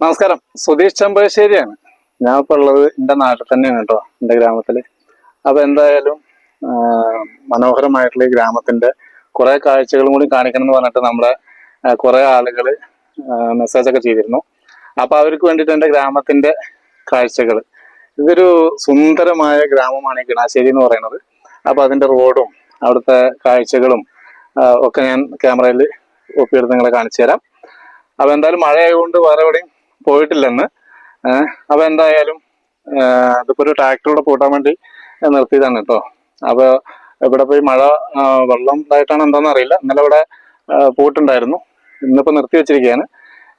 നമസ്കാരം. സുധീഷ് ചെമ്പശ്ശേരിയാണ് ഞാൻ ഇപ്പൊ ഉള്ളത് എന്റെ നാട്ടിൽ തന്നെയാണ് കേട്ടോ എന്റെ ഗ്രാമത്തിൽ അപ്പൊ എന്തായാലും മനോഹരമായിട്ടുള്ള ഈ ഗ്രാമത്തിന്റെ കുറേ കാഴ്ചകളും കൂടി കാണിക്കണം എന്ന് പറഞ്ഞിട്ട് നമ്മുടെ കുറെ ആളുകൾ മെസ്സേജ് ഒക്കെ ചെയ്തിരുന്നു. അപ്പൊ അവർക്ക് വേണ്ടിയിട്ട് എന്റെ ഗ്രാമത്തിന്റെ കാഴ്ചകൾ ഇതൊരു സുന്ദരമായ ഗ്രാമമാണ് കിണാശ്ശേരി എന്ന് പറയുന്നത്. അപ്പൊ അതിന്റെ റോഡും അവിടുത്തെ കാഴ്ചകളും ഒക്കെ ഞാൻ ക്യാമറയിൽ ഒപ്പിയെടുത്ത് നിങ്ങളെ കാണിച്ചു തരാം. അപ്പൊ എന്തായാലും മഴ ആയതുകൊണ്ട് വേറെ എവിടെയും പോയിട്ടില്ലെന്ന്. അപ്പോൾ അപ്പൊ എന്തായാലും അതിപ്പോ ഒരു ട്രാക്ടറോടെ പൂട്ടാൻ വേണ്ടി നിർത്തിയതാണ് കേട്ടോ. അപ്പൊ ഇവിടെ പോയി മഴ വെള്ളം ഇതായിട്ടാണ് എന്താണെന്ന് അറിയില്ല. ഇന്നലെ ഇവിടെ പോയിട്ടുണ്ടായിരുന്നു ഇന്നിപ്പോ നിർത്തി വെച്ചിരിക്കുകയാണ്.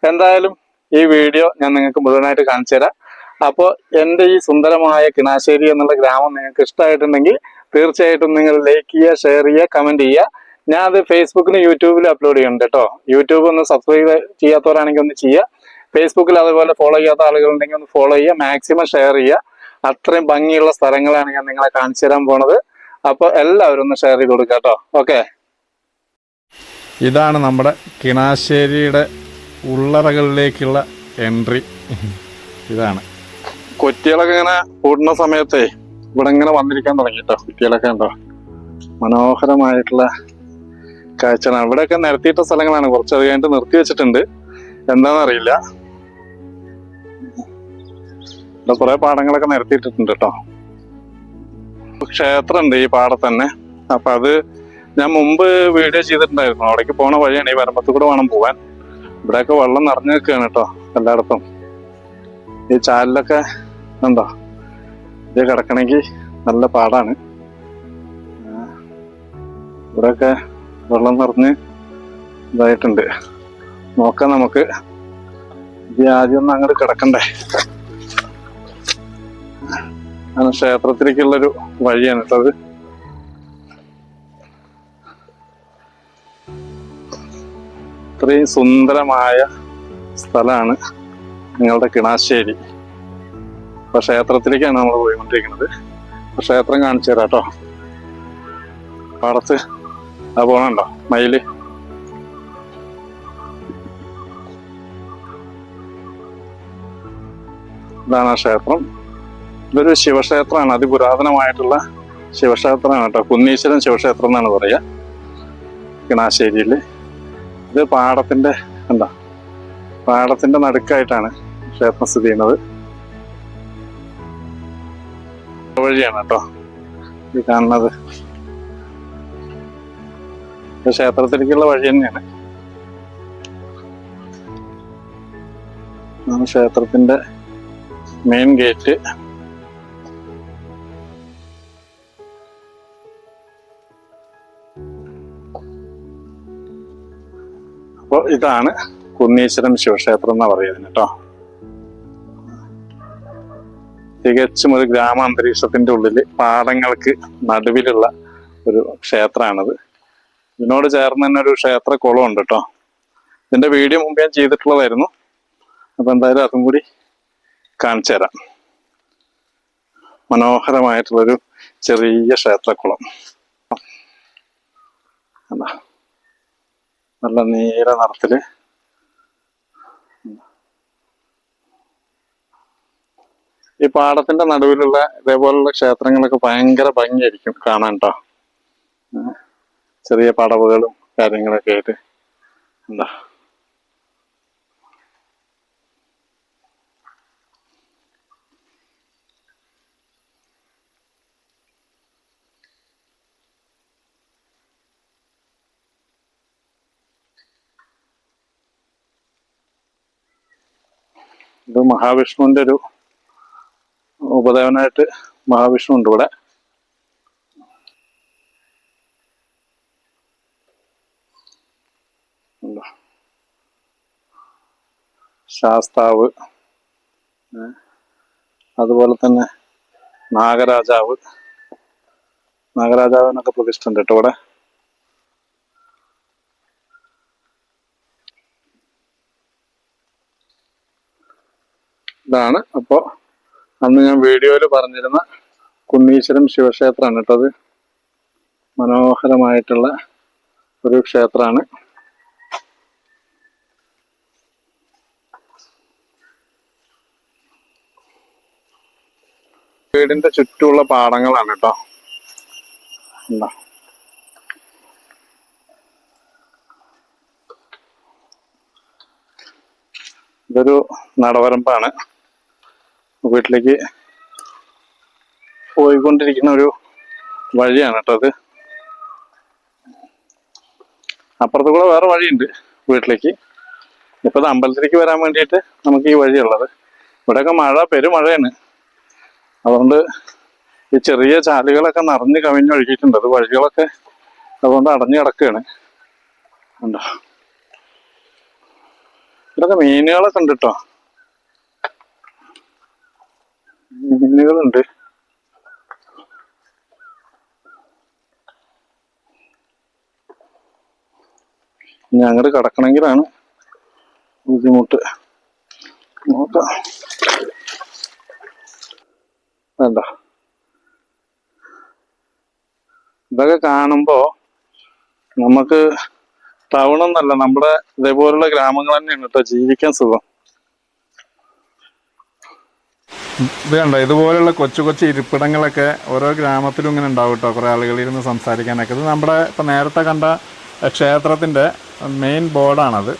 എന്തായാലും ഈ വീഡിയോ ഞാൻ നിങ്ങൾക്ക് മുഴുവനായിട്ട് കാണിച്ചു തരാം. അപ്പോൾ എന്റെ ഈ സുന്ദരമായ കിണാശ്ശേരി എന്നുള്ള ഗ്രാമം നിങ്ങൾക്ക് ഇഷ്ടമായിട്ടുണ്ടെങ്കിൽ തീർച്ചയായിട്ടും നിങ്ങൾ ലൈക്ക് ചെയ്യുക ഷെയർ ചെയ്യുക കമന്റ് ചെയ്യുക. ഞാൻ അത് ഫേസ്ബുക്കിലും യൂട്യൂബിലും അപ്ലോഡ് ചെയ്യുന്നുണ്ട് കേട്ടോ. യൂട്യൂബ് ഒന്ന് സബ്സ്ക്രൈബ് ചെയ്യാത്തവരാണെങ്കിൽ ഒന്ന് ചെയ്യുക. ഫേസ്ബുക്കിൽ അതുപോലെ ഫോളോ ചെയ്യാത്ത ആളുകളുണ്ടെങ്കിൽ ഒന്ന് ഫോളോ ചെയ്യുക മാക്സിമം ഷെയർ ചെയ്യുക. അത്രയും ഭംഗിയുള്ള സ്ഥലങ്ങളാണ് ഞാൻ നിങ്ങളെ കാണിച്ചു തരാൻ പോണത്. അപ്പോൾ എല്ലാവരും ഒന്ന് ഷെയർ ചെയ്ത് കൊടുക്കുക കേട്ടോ. ഓക്കെ ഇതാണ് നമ്മുടെ കിണാശ്ശേരിയുടെ ഉള്ളറകളിലേക്കുള്ള എൻട്രി ഇതാണ്. കുറ്റികളൊക്കെ ഇങ്ങനെ കൂടുന്ന സമയത്തെ ഇവിടെ ഇങ്ങനെ വന്നിരിക്കാൻ തുടങ്ങി കേട്ടോ കുറ്റികളൊക്കെ ഉണ്ടോ മനോഹരമായിട്ടുള്ള കാഴ്ചയാണ് ഇവിടെയൊക്കെ നിരത്തിയിട്ട സ്ഥലങ്ങളാണ് കുറച്ചത് കഴിഞ്ഞിട്ട് നിർത്തി വെച്ചിട്ടുണ്ട്. എന്താണെന്നറിയില്ല. ഇവിടെ കുറെ പാടങ്ങളൊക്കെ നിരത്തിയിട്ടിട്ടുണ്ട് കേട്ടോ ക്ഷേത്രമുണ്ട് ഈ പാടത്ത് തന്നെ. അപ്പൊ അത് ഞാൻ മുമ്പ് വീഡിയോ ചെയ്തിട്ടുണ്ടായിരുന്നു. അവിടേക്ക് പോണ വഴിയാണ് ഈ വരമ്പത്ത് കൂടെ വേണം പോവാൻ. ഇവിടെയൊക്കെ വെള്ളം നിറഞ്ഞു നിൽക്കുകയാണ് കേട്ടോ എല്ലായിടത്തും. ഈ ചാലിലൊക്കെ ഉണ്ടോ? ഇത് കിടക്കണമെങ്കിൽ നല്ല പാടാണ്. ഇവിടെയൊക്കെ വെള്ളം നിറഞ്ഞ് ഇതായിട്ടുണ്ട്. നോക്കാം നമുക്ക്. ഇത് ആദ്യം ഒന്ന് അങ്ങോട്ട് കിടക്കണ്ടേ? അങ്ങനെ ക്ഷേത്രത്തിലേക്കുള്ളൊരു വഴിയാണ് കേട്ടത് ഇത്രയും സുന്ദരമായ സ്ഥലമാണ് നിങ്ങളുടെ കിണാശ്ശേരി. അപ്പൊ ക്ഷേത്രത്തിലേക്കാണ് നമ്മൾ പോയിക്കൊണ്ടിരിക്കുന്നത്. ക്ഷേത്രം കാണിച്ചു തരാം കേട്ടോ. പാടത്ത് പോണുണ്ടോ? മയിൽ? ഇതാണ് ആ ക്ഷേത്രം ഇതൊരു ശിവക്ഷേത്രമാണ്. അതിപുരാതനമായിട്ടുള്ള ശിവക്ഷേത്രമാണ് കേട്ടോ. കുന്നീശ്വരൻ ശിവക്ഷേത്രം എന്നാണ് പറയുക. കിണാശ്ശേരിയിൽ ഇത് പാടത്തിന്റെ എന്താ പാടത്തിന്റെ നടുക്കായിട്ടാണ് ക്ഷേത്രം സ്ഥിതി ചെയ്യുന്നത്. വഴിയാണ് കേട്ടോ. ഇത് കാണുന്നത്. ക്ഷേത്രത്തിലേക്കുള്ള വഴി തന്നെയാണ്. ക്ഷേത്രത്തിന്റെ മെയിൻ ഗേറ്റ്. അപ്പോൾ ഇതാണ് കുന്നീശ്വരം ശിവക്ഷേത്രം എന്ന് പറയുന്നത് കേട്ടോ. തികച്ചും ഒരു ഗ്രാമാന്തരീക്ഷത്തിന്റെ ഉള്ളിൽ പാടങ്ങൾക്ക് നടുവിലുള്ള ഒരു ക്ഷേത്രമാണിത്. ഇതിനോട് ചേർന്ന് തന്നെ ഒരു ക്ഷേത്ര കുളം ഉണ്ട് കേട്ടോ. ഇതിന്റെ വീഡിയോ മുമ്പ് ഞാൻ ചെയ്തിട്ടുള്ളതായിരുന്നു. അപ്പൊ എന്തായാലും അതും കൂടി കാണിച്ചു തരാം. മനോഹരമായിട്ടുള്ളൊരു ചെറിയ ക്ഷേത്രക്കുളം. എന്താ നല്ല നീല നിറത്തിൽ. ഈ പാടത്തിന്റെ നടുവിലുള്ള ഇതേപോലുള്ള ക്ഷേത്രങ്ങളൊക്കെ ഭയങ്കര ഭംഗിയായിരിക്കും കാണാൻ കേട്ടോ ചെറിയ പടവുകളും കാര്യങ്ങളൊക്കെ ആയിട്ട്. എന്താ? ഇത് മഹാവിഷ്ണുവിന്റെ ഒരു ഉപദേവനായിട്ട് മഹാവിഷ്ണു ഉണ്ട്? ഇവിടെ ശാസ്താവ് അതുപോലെ തന്നെ നാഗരാജാവ്. നാഗരാജാവിനൊക്കെ പ്രതിഷ്ഠ ഉണ്ട് കേട്ടോ ഇവിടെ. ഇതാണ്. അപ്പോൾ അന്ന് ഞാൻ വീഡിയോയിൽ പറഞ്ഞിരുന്ന കുന്നീശ്വരം ശിവക്ഷേത്രമാണ് കേട്ടത് മനോഹരമായിട്ടുള്ള ഒരു ക്ഷേത്രമാണ്. വീടിന്റെ ചുറ്റുമുള്ള പാടങ്ങളാണ് കേട്ടോ. എന്താ ഇതൊരു നടവരമ്പാണ്. വീട്ടിലേക്ക് പോയിക്കൊണ്ടിരിക്കുന്ന ഒരു വഴിയാണ് കേട്ടോ അത്. അപ്പുറത്ത് കൂടെ വേറെ വഴിയുണ്ട് വീട്ടിലേക്ക്. ഇപ്പൊ അമ്പലത്തിലേക്ക് വരാൻ വേണ്ടിയിട്ട് നമുക്ക് ഈ വഴിയുള്ളത്. ഇവിടെയൊക്കെ മഴ പെരുമഴയാണ്. അതുകൊണ്ട് ഈ ചെറിയ ചാലുകളൊക്കെ നിറഞ്ഞ് കവിഞ്ഞൊഴുകിയിട്ടുണ്ട്. അത് വഴികളൊക്കെ അതുകൊണ്ട് അടഞ്ഞു കിടക്കുകയാണ്. ഉണ്ടോ ഇവിടെയൊക്കെ മീനുകളൊക്കെ ഉണ്ട് കേട്ടോ. മീനുകളുണ്ട് അങ്ങോട്ട് കടക്കണമെങ്കിലാണ് ബുദ്ധിമുട്ട്. നോക്കാം. വേണ്ട ഇതൊക്കെ കാണുമ്പോൾ നമുക്ക് ടൗണൊന്നല്ല നമ്മുടെ ഇതേപോലുള്ള ഗ്രാമങ്ങൾ തന്നെയാണ് കേട്ടോ ജീവിക്കാൻ സുഖം. ഇത് കണ്ടോ? ഇതുപോലുള്ള കൊച്ചു കൊച്ചു ഇരിപ്പിടങ്ങളൊക്കെ ഓരോ ഗ്രാമത്തിലും ഇങ്ങനെ ഉണ്ടാവും കേട്ടോ കുറേ ആളുകൾ ഇരുന്ന് സംസാരിക്കാനൊക്കെ. ഇത് നമ്മുടെ ഇപ്പം നേരത്തെ കണ്ട ക്ഷേത്രത്തിന്റെ മെയിൻ ബോർഡാണത്.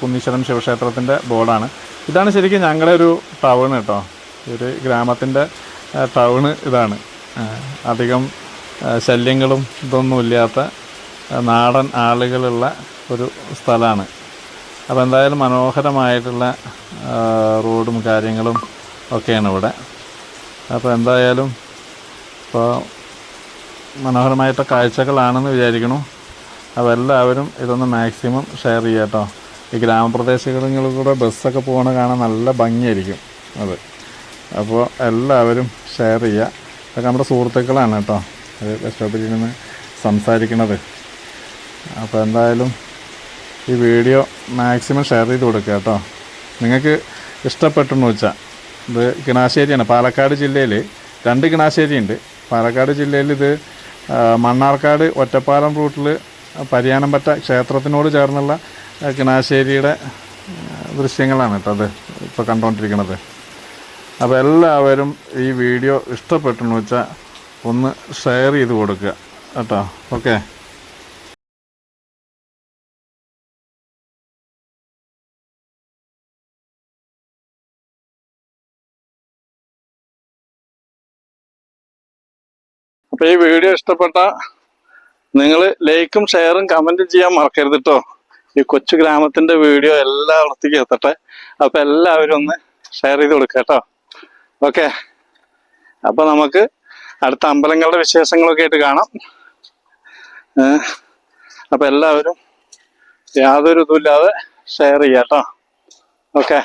കുന്നീശ്വരം ശിവക്ഷേത്രത്തിന്റെ ബോർഡാണ്. ഇതാണ് ശരിക്കും ഞങ്ങളുടെ ഒരു ടൗൺ കേട്ടോ ഒരു ഗ്രാമത്തിന്റെ ടൗണ് ഇതാണ്. അധികം ശല്യങ്ങളും ഇതൊന്നും ഇല്ലാത്ത നാടൻ ആളുകളുള്ള ഒരു സ്ഥലമാണ് അപ്പോൾ എന്തായാലും മനോഹരമായിട്ടുള്ള റോഡും കാര്യങ്ങളും ഒക്കെയാണ് ഇവിടെ അപ്പോൾ എന്തായാലും ഇപ്പോൾ മനോഹരമായിട്ട് കാഴ്ചകളാണെന്ന് വിചാരിക്കണു അപ്പോൾ എല്ലാവരും ഇതൊന്ന് മാക്സിമം ഷെയർ ചെയ്യുക കേട്ടോ. ഈ ഗ്രാമപ്രദേശങ്ങളിൽ കൂടെ ബസ്സൊക്കെ പോകണ കാണാൻ നല്ല ഭംഗിയായിരിക്കും അത്. അപ്പോൾ എല്ലാവരും ഷെയർ ചെയ്യുക. ഇതൊക്കെ നമ്മുടെ സുഹൃത്തുക്കളാണ് കേട്ടോ. അത് ബസ് സ്റ്റോപ്പിൽ നിന്ന് സംസാരിക്കണത് അപ്പോൾ എന്തായാലും ഈ വീഡിയോ മാക്സിമം ഷെയർ ചെയ്ത് കൊടുക്കുക കേട്ടോ. നിങ്ങൾക്ക് ഇഷ്ടപ്പെട്ടെന്ന് വെച്ചാൽ ഇത് കിണാശ്ശേരിയാണ് പാലക്കാട് ജില്ലയിൽ രണ്ട് കിണാശ്ശേരി ഉണ്ട് പാലക്കാട് ജില്ലയിൽ ഇത് മണ്ണാർക്കാട് ഒറ്റപ്പാലം റൂട്ടിൽ പരിയാനംപറ്റ ക്ഷേത്രത്തിനോട് ചേർന്നുള്ള കിണാശ്ശേരിയുടെ ദൃശ്യങ്ങളാണ് കേട്ടോ അത് ഇപ്പോൾ കണ്ടുകൊണ്ടിരിക്കുന്നത് അപ്പോൾ എല്ലാവരും ഈ വീഡിയോ ഇഷ്ടപ്പെട്ടെന്ന് വെച്ചാൽ ഒന്ന് ഷെയർ ചെയ്ത് കൊടുക്കുക കേട്ടോ. ഓക്കെ. അപ്പൊ ഈ വീഡിയോ ഇഷ്ടപ്പെട്ട നിങ്ങൾ ലൈക്കും ഷെയറും കമന്റും ചെയ്യാൻ മറക്കരുത് കേട്ടോ ഈ കൊച്ചു ഗ്രാമത്തിന്റെ വീഡിയോ എല്ലായിടത്തേക്കും എത്തട്ടെ. അപ്പൊ എല്ലാവരും ഒന്ന് ഷെയർ ചെയ്ത് കൊടുക്കുക കേട്ടോ. ഓക്കെ. അപ്പൊ നമുക്ക് അടുത്ത അമ്പലങ്ങളുടെ വിശേഷങ്ങളൊക്കെ ആയിട്ട് കാണാം. അപ്പൊ എല്ലാവരും യാതൊരു ഇതുമില്ലാതെ ഷെയർ ചെയ്യാം കേട്ടോ ഓക്കെ.